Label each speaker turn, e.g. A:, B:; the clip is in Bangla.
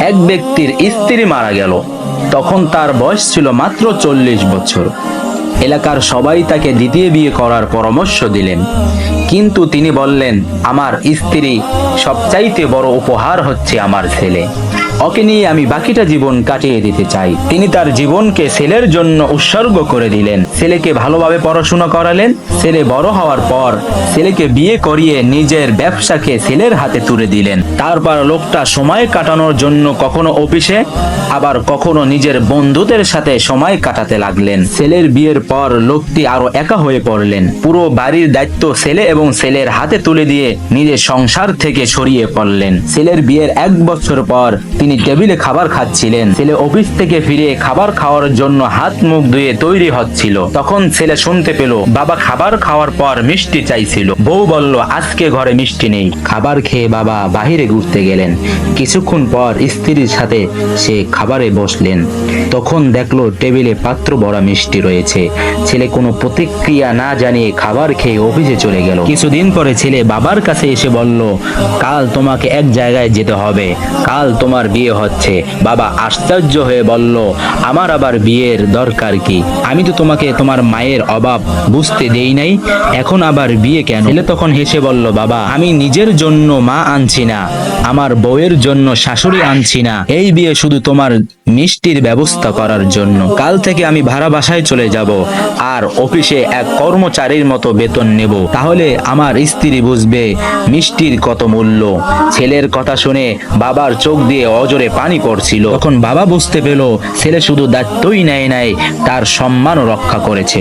A: এক ব্যক্তির স্ত্রী মারা গেল। তখন তার বয়স ছিল মাত্র চল্লিশ বছর। এলাকার সবাই তাকে দ্বিতীয় বিয়ে করার পরামর্শ দিলেন। কিন্তু তিনি বললেন, আমার স্ত্রী সবচাইতে বড় উপহার হচ্ছে আমার ছেলে। ওকে নিয়ে আমি বাকিটা জীবন কাটিয়ে দিতে চাই। তিনি তার জীবনকে ছেলের জন্য উৎসর্গ করে দিলেন। ছেলেকে ভালোভাবে পড়াশোনা করালেন। ছেলে বড় হওয়ার পর ছেলেকে বিয়ে করিয়ে নিজের ব্যবসাকে ছেলের হাতে তুলে দিলেন। তারপর লোকটা সময় কাটানোর জন্য কখনো অফিসে, আবার কখনো নিজের বন্ধুদের সাথে সময় কাটাতে লাগলেন। ছেলের বিয়ের পর লোকটি আরও একা হয়ে পড়লেন। পুরো বাড়ির দায়িত্ব ছেলে এবং ছেলের হাতে তুলে দিয়ে নিজের সংসার থেকে সরিয়ে পড়লেন। ছেলের বিয়ের এক বছর পর তিনি টেবিলে খাবার খাচ্ছিলেন। ছেলে অফিস থেকে ফিরে খাবার খাওয়ার জন্য হাত মুখ ধুয়ে তৈরি হচ্ছিল। তখন ছেলে শুনতে পেল, বাবা খাবার খাওয়ার পর মিষ্টি চাইছিল। বউ বলল, আজকে ঘরে মিষ্টি নেই। খাবার খেয়ে বাবা বাহিরে ঘুরতে গেলেন। কিছুক্ষণ পর স্ত্রীর সাথে সে খাবারে বসলেন। তখন দেখল টেবিলে পাত্র ভরা মিষ্টি রয়েছে। ছেলে কোনো প্রতিক্রিয়া না জানিয়ে খাবার খেয়ে অফিসে চলে গেল। কিছুদিন পরে ছেলে বাবার কাছে এসে বলল, কাল তোমাকে এক জায়গায় যেতে হবে। কাল তোমার বিয়ে হচ্ছে। বাবা আশ্চর্য হয়ে বলল, আমার আবার বিয়ের দরকার কি? আমি তো তোমাকে তোমার মায়ের অভাব বুঝতে দেই নাই, এখন আবার বিয়ে কেন? ছেলে তখন হেসে বলল, বাবা, আমি নিজের জন্য মা আনছি না, আমার বউয়ের জন্য শাশুড়ি আনছি না, এই বিয়ে শুধু তোমার মিষ্টির ব্যবস্থা করার জন্য। কাল থেকে আমি ভাড়া বাসায় চলে যাব আর অফিসে এক কর্মচারীর মতো বেতন নেব। তাহলে আমার স্ত্রী বুঝবে মিষ্টির কত মূল্য। ছেলের কথা শুনে বাবার চোখ দিয়ে অজরে পানি পড়ছিল। তখন বাবা বুঝতে পেল, ছেলে শুধু দায়িত্বই নেয় নাই, তার সম্মানও রক্ষা করেছে।